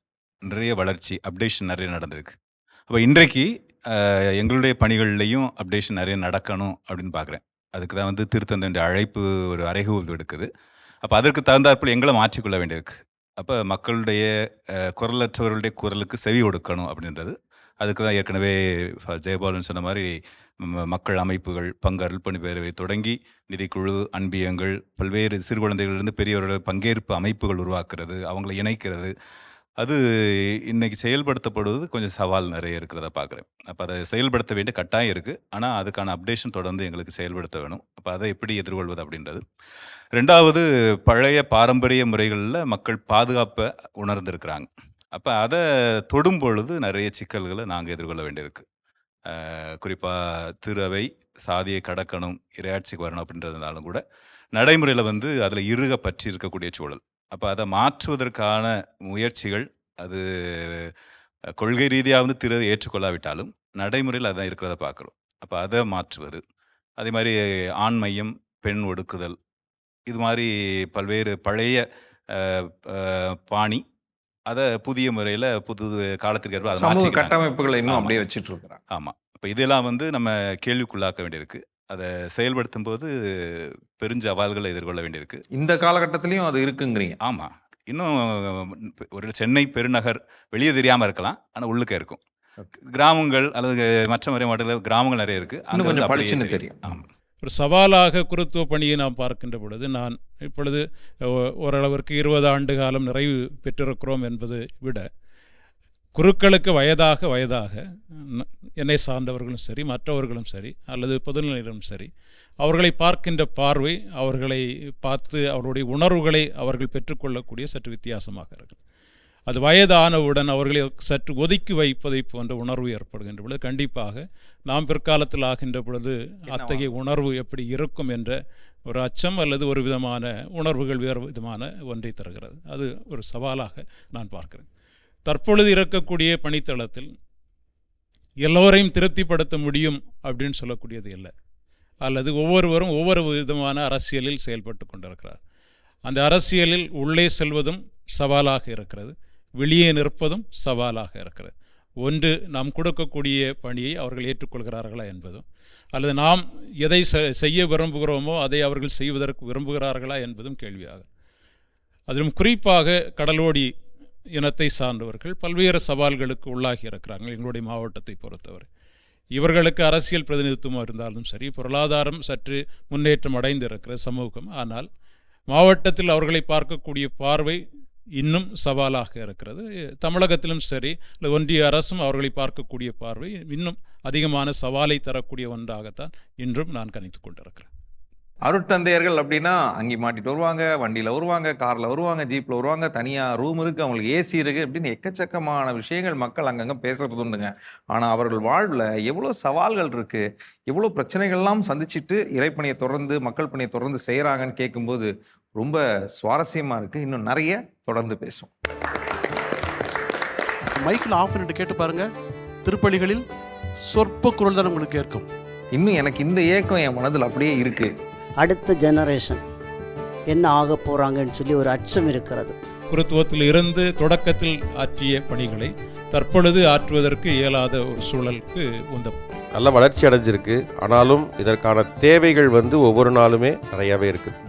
நிறைய வளர்ச்சி அப்டேஷன் நிறைய நடந்திருக்கு. அப்போ இன்றைக்கு எங்களுடைய பணிகள்லையும் அப்டேஷன் நிறைய நடக்கணும் அப்படின்னு பார்க்குறேன் அதுக்கு தான் வந்து திருத்தந்தைய அழைப்பு ஒரு அறைகூல் விடுக்குது அப்போ அதற்கு தகுந்தாற்போல் எங்களை மாற்றிக்கொள்ள வேண்டியிருக்கு. அப்போ மக்களுடைய குரலற்றவர்களுடைய குரலுக்கு செவி கொடுக்கணும் அப்படின்றது. அதுக்கு தான் ஏற்கனவே ஃப- ஜெயபாலன் சொன்ன மாதிரி மக்கள் அமைப்புகள் பங்கு அருள்பணி பேரவை தொடங்கி நிதிக்குழு அன்பியங்கள் பல்வேறு சிறு குழந்தைகளிலிருந்து பெரியவர்கள் பங்கேற்பு அமைப்புகள் உருவாக்குறது அவங்களை இணைக்கிறது. அது இன்னைக்கு செயல்படுத்தப்படுவது கொஞ்சம் சவால் நிறைய இருக்கிறத பார்க்குறேன். அப்போ அதை செயல்படுத்த வேண்டிய கட்டாயம் இருக்குது ஆனால் அதுக்கான அப்டேஷன் தொடர்ந்து எங்களுக்கு செயல்படுத்த வேணும். அப்போ அதை எப்படி எதிர்கொள்வது அப்படின்றது. ரெண்டாவது பழைய பாரம்பரிய முறைகளில் மக்கள் பாதுகாப்பை உணர்ந்திருக்கிறாங்க. அப்போ அதை தொடும் பொழுது நிறைய சிக்கல்களை நாங்கள் எதிர்கொள்ள வேண்டியிருக்கு. குறிப்பாக திருவை சாதியை கடக்கணும் இரையாட்சிக்கு வரணும் அப்படின்றதுனாலும் கூட நடைமுறையில் வந்து அதில் இருக பற்றி இருக்கக்கூடிய சூழல். அப்போ அதை மாற்றுவதற்கான முயற்சிகள் அது கொள்கை ரீதியாக வந்து திரு ஏற்றுக்கொள்ளாவிட்டாலும் நடைமுறையில் அதான் இருக்கிறத பார்க்குறோம். அப்போ அதை மாற்றுவது அதே மாதிரி ஆண் மையம் பெண் ஒடுக்குதல் இது மாதிரி பல்வேறு பழைய பாணி அதை புதிய முறையில் புது காலத்திற்கு ஏற்ப அதை சமூக மாற்றிக்கிறாங்க. கட்டமைப்புகளை இன்னும் ஆமா. அப்படியே வச்சுட்டு இருக்கிறாங்க ஆமாம் இப்போ இதெல்லாம் வந்து நம்ம கேள்விக்குள்ளாக்க வேண்டியிருக்கு. அதை செயல்படுத்தும் போது பெருஞ்ச சவால்களை எதிர்கொள்ள வேண்டியிருக்கு. இந்த காலகட்டத்திலையும் அது இருக்குங்கிறீங்க. ஆமாம் இன்னும் ஒரு சென்னை பெருநகர் வெளியே தெரியாமல் இருக்கலாம். ஆனால் உள்ளுக்க இருக்கும். கிராமங்கள் அல்லது மற்ற மறை மாவட்டத்தில் கிராமங்கள் நிறைய இருக்குது இன்னும் கொஞ்சம் பளிச்சுன்னு தெரியும். ஆமாம் ஒரு சவாலாக குருத்துவ பணியை நாம் பார்க்கின்ற பொழுது நான் இப்பொழுது ஓரளவிற்கு இருபது ஆண்டு காலம் நிறைவு பெற்றிருக்கிறோம் என்பது விட குருக்களுக்கு வயதாக வயதாக என்னை சார்ந்தவர்களும் சரி மற்றவர்களும் சரி அல்லது பொதுநிலையிலும் சரி அவர்களை பார்க்கின்ற பார்வை அவர்களை பார்த்து அவருடைய உணர்வுகளை அவர்கள் பெற்றுக்கொள்ளக்கூடிய சற்று வித்தியாசமாக இருக்கிறது அது வயதானவுடன் அவர்களை சற்று ஒதுக்கி வைப்பதை போன்ற உணர்வு ஏற்படுகின்ற பொழுது கண்டிப்பாக நாம் பிற்காலத்தில் ஆகின்ற பொழுது அத்தகைய உணர்வு எப்படி இருக்கும் என்ற ஒரு அச்சம் அல்லது ஒரு விதமான உணர்வுகள் வேறு விதமான ஒன்றை தருகிறது. அது ஒரு சவாலாக நான் பார்க்கிறேன். தற்பொழுது இருக்கக்கூடிய பணித்தளத்தில் எல்லோரையும் திருப்திப்படுத்த முடியும் அப்படின்னு சொல்லக்கூடியது இல்லை. அல்லது ஒவ்வொருவரும் ஒவ்வொரு விதமான அரசியலில் செயல்பட்டு கொண்டிருக்கிறார். அந்த அரசியலில் உள்ளே செல்வதும் சவாலாக இருக்கிறது. வெளியே நிற்பதும் சவாலாக இருக்கிறது. ஒன்று நாம் கொடுக்கக்கூடிய பணியை அவர்கள் ஏற்றுக்கொள்கிறார்களா என்பதும் அல்லது நாம் எதை செ- செய்ய விரும்புகிறோமோ அதை அவர்கள் செய்வதற்கு விரும்புகிறார்களா என்பதும் கேள்வியாகும் அதிலும் குறிப்பாக கடலோடி இனத்தை சார்ந்தவர்கள் பல்வேறு சவால்களுக்கு உள்ளாகி இருக்கிறாங்க எங்களுடைய மாவட்டத்தை பொறுத்தவரை. இவர்களுக்கு அரசியல் பிரதிநிதித்துவம் இருந்தாலும் சரி பொருளாதாரம் சற்று முன்னேற்றம் அடைந்திருக்கிற சமூகம். ஆனால் மாவட்டத்தில் அவர்களை பார்க்கக்கூடிய பார்வை இன்னும் சவாலாக இருக்கிறது. தமிழகத்திலும் சரி இல்லை ஒன்றிய அரசும் அவர்களை பார்க்கக்கூடிய பார்வை இன்னும் அதிகமான சவாலை தரக்கூடிய ஒன்றாகத்தான் இன்றும் நான் கணித்து கொண்டிருக்கிறேன். அருட்தந்தையர்கள் அப்படின்னா அங்கே மாட்டிட்டு வருவாங்க வண்டியில் வருவாங்க காரில் வருவாங்க ஜீப்பில் வருவாங்க தனியாக ரூம் இருக்குது அவங்களுக்கு ஏசி இருக்குது அப்படின்னு எக்கச்சக்கமான விஷயங்கள் மக்கள் அங்கங்கே பேசுறது உண்டுங்க. ஆனால் அவர்கள் வாழ்வில் எவ்வளோ சவால்கள் இருக்குது எவ்வளோ பிரச்சனைகள்லாம் சந்திச்சுட்டு இறைப்பணியை தொடர்ந்து மக்கள் பணியை தொடர்ந்து செய்கிறாங்கன்னு கேட்கும்போது ரொம்ப சுவாரஸ்யமாக இருக்குது இன்னும் நிறைய தொடர்ந்து பேசுவோம். மைக்கில் ஆஃப் பண்ணிட்டு கேட்டு பாருங்க. திருப்பலிகளில் சொற்ப குரல் தான் உங்களுக்கு கேட்கும் இன்னும் எனக்கு இந்த ஏக்கம் என் மனதில் அப்படியே இருக்குது அடுத்த ஜெனரேஷன் என்ன ஆக போகிறாங்கன்னு சொல்லி ஒரு அச்சம் இருக்கிறது. குருத்துவத்தில் இருந்து தொடக்கத்தில் ஆற்றிய பணிகளை தற்பொழுது ஆற்றுவதற்கு இயலாத ஒரு சூழலுக்கு உந்த நல்ல வளர்ச்சி அடைஞ்சிருக்கு. ஆனாலும் இதற்கான தேவைகள் வந்து ஒவ்வொரு நாளுமே நிறையவே இருக்குது.